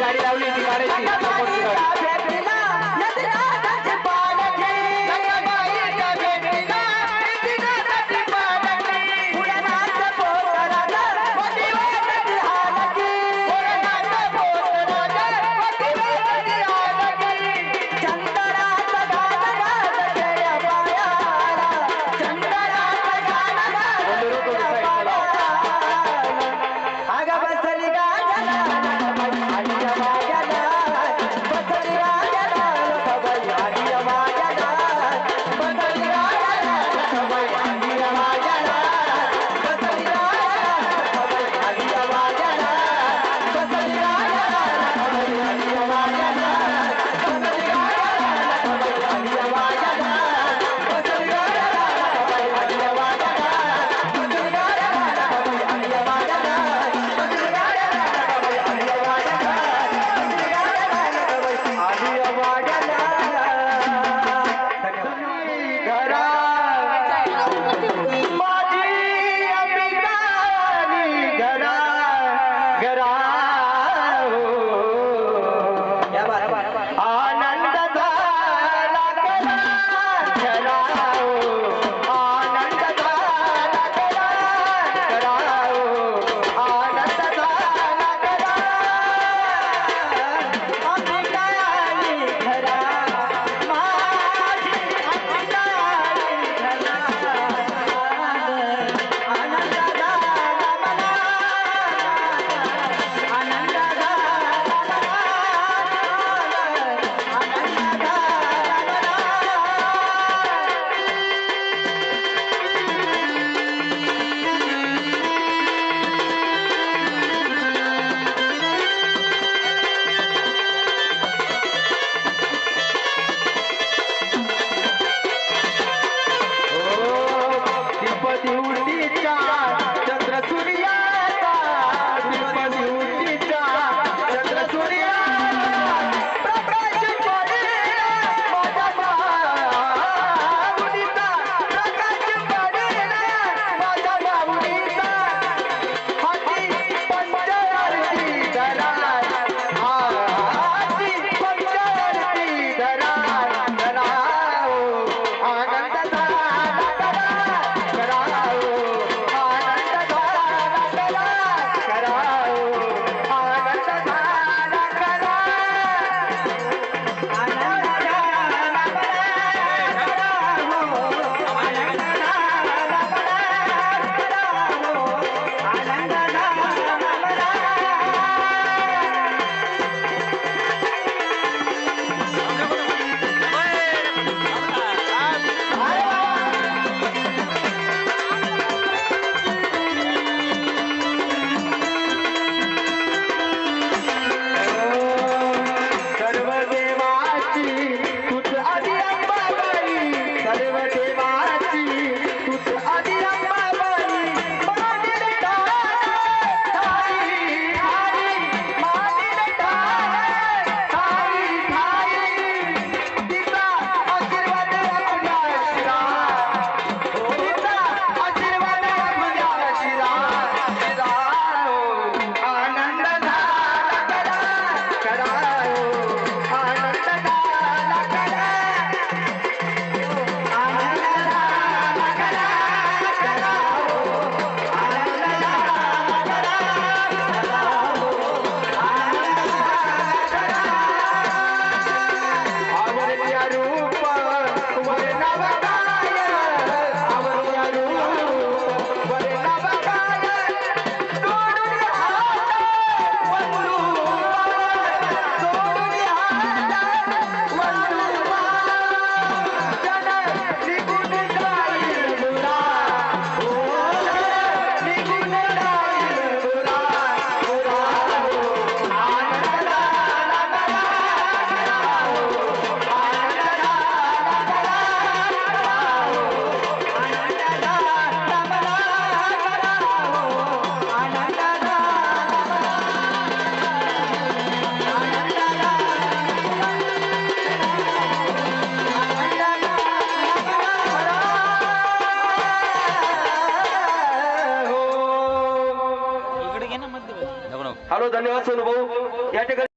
गाडी लावली ती काढायची समोरची गाडी દિવસી ચા ಯಾರು सर्व धन्यवाद सोनू भाऊ या ठिकाणी